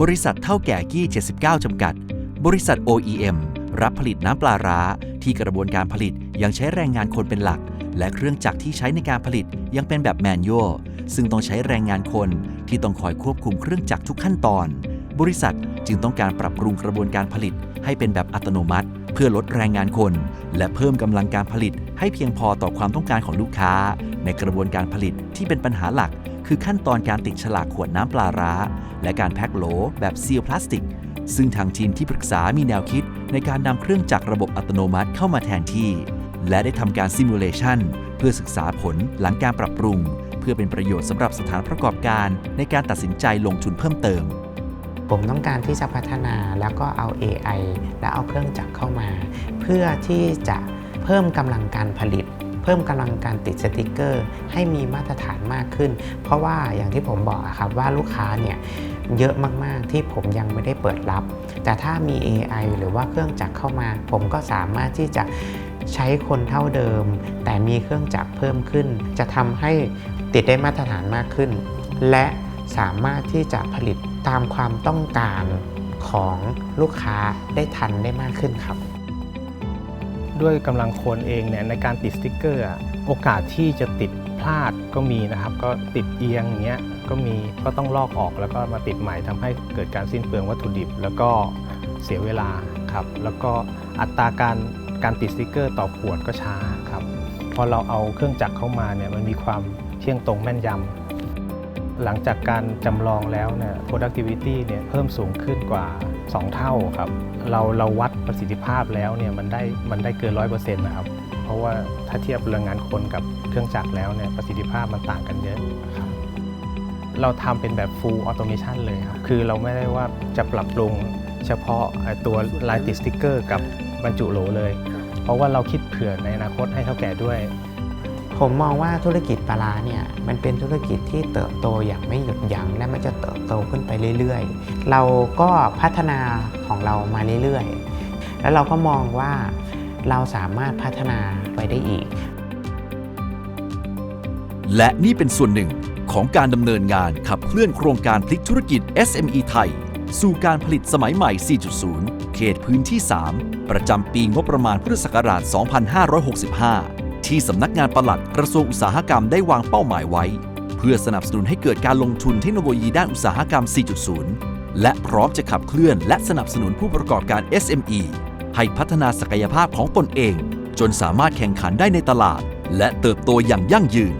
บริษัทเท่าแก่กี้ 79 จำกัด บริษัท OEM รับผลิตน้ำปลาร้า ที่กระบวนการผลิตยังใช้แรงงานคนเป็นหลัก และเครื่องจักรที่ใช้ในการผลิตยังเป็นแบบแมนนวลซึ่งต้องใช้แรงงานคนที่ต้องคอยควบคุมเครื่องจักรทุกขั้นตอน บริษัทจึงต้องการปรับปรุงกระบวนการผลิต ให้เป็นแบบอัตโนมัติ เพื่อลดแรงงานคน และเพิ่มกำลังการผลิต ให้เพียงพอต่อความต้องการของลูกค้า ในกระบวนการผลิตที่เป็นปัญหาหลัก คือขั้นตอนการติดฉลากขวดน้ำปลาร้า และการแพ็คโหลแบบซีลพลาสติก ซึ่งทางทีมที่ปรึกษามีแนวคิดในการนำเครื่องจักรระบบอัตโนมัติเข้ามาแทนที่ และได้ทำการซิมูเลชันเพื่อศึกษาผลหลังการปรับปรุง เพื่อเป็นประโยชน์สำหรับสถานประกอบการ ในการตัดสินใจลงทุนเพิ่มเติมผมต้องการที่จะพัฒนาแล้วก็เอา AI และเอาเครื่องจักรเข้ามา เพื่อที่จะเพิ่มกำลังการผลิต พิ่มกำลังการติดสติกเกอร์ ให้มีมาตรฐานมากขึ้น เพราะว่าอย่างที่ผมบอกครับว่าลูกค้าเนี่ยเยอะมากๆที่ผมยังไม่ได้เปิดรับ แต่ถ้ามี AI หรือว่าเครื่องจักรเข้ามา ผมก็สามารถที่จะใช้คนเท่าเดิม แต่มีเครื่องจักรเพิ่มขึ้น จะทำให้ติดได้มาตรฐานมากขึ้น และสามารถที่จะผลิตตามความต้องการของลูกค้าได้ทันได้มากขึ้นครับ ด้วยกำลังคนเองเนี่ยในการติดสติกเกอร์โอกาสที่จะติดพลาดก็มีนะครับ ก็ติดเอียงเงี้ยก็มีก็ต้องลอกออกแล้วก็มาติดใหม่ทำให้เกิดการสิ้นเปลืองวัตถุดิบ แล้วก็เสียเวลาครับแล้วก็อัตราการการติดสติกเกอร์ต่อขวดก็ช้าครับพอเราเอาเครื่องจักรเข้ามาเนี่ยมันมีความเที่ยงตรงแม่นยำ หลังจากการจำลองแล้วเนี่ย productivity เนี่ยเพิ่มสูงขึ้นกว่า 2 เท่าครับ เราเราวัดประสิทธิภาพแล้วเนี่ยมันได้มันได้เกินร้อยเปอร์เซ็นต์นะครับ เพราะว่าถ้าเทียบแรงงานคนกับเครื่องจักรแล้วเนี่ยประสิทธิภาพมันต่างกันเยอะครับเราทำเป็นแบบ full automation เลยครับ คือเราไม่ได้ว่าจะปรับปรุงเฉพาะตัวลายติดสติ๊กเกอร์กับบรรจุโหลเลย เพราะว่าเราคิดเผื่อในอนาคตให้เท่าแก่ด้วย ผมมองว่าธุรกิจปลาเนี่ยมันเป็นธุรกิจที่เติบโตอย่างไม่หยุดยัง้งและมันจะเติบโตขึ้นไปเรื่อยๆ เราก็พัฒนาของเรามาเรื่อยๆ แล้วเราก็มองว่าเราสามารถพัฒนาไปได้อีก และนี่เป็นส่วนหนึ่งของการดำเนินงานขับเคลื่อนโครงการพลิกธุรกิจ SME ไทย สู่การผลิตสมัยใหม่ 4.0 เขตพื้นที่ 3 ประจำปีงบประมาณพุทธศักราช 2565 ที่สำนักงานปลัดกระทรวงอุตสาหกรรมได้วางเป้าหมายไว้ เพื่อสนับสนุนให้เกิดการลงทุนเทคโนโลยีด้านอุตสาหกรรม 4.0 และพร้อมจะขับเคลื่อนและสนับสนุนผู้ประกอบการ SME ให้พัฒนาศักยภาพของตนเอง จนสามารถแข่งขันได้ในตลาด และเติบโตอย่างยั่งยืน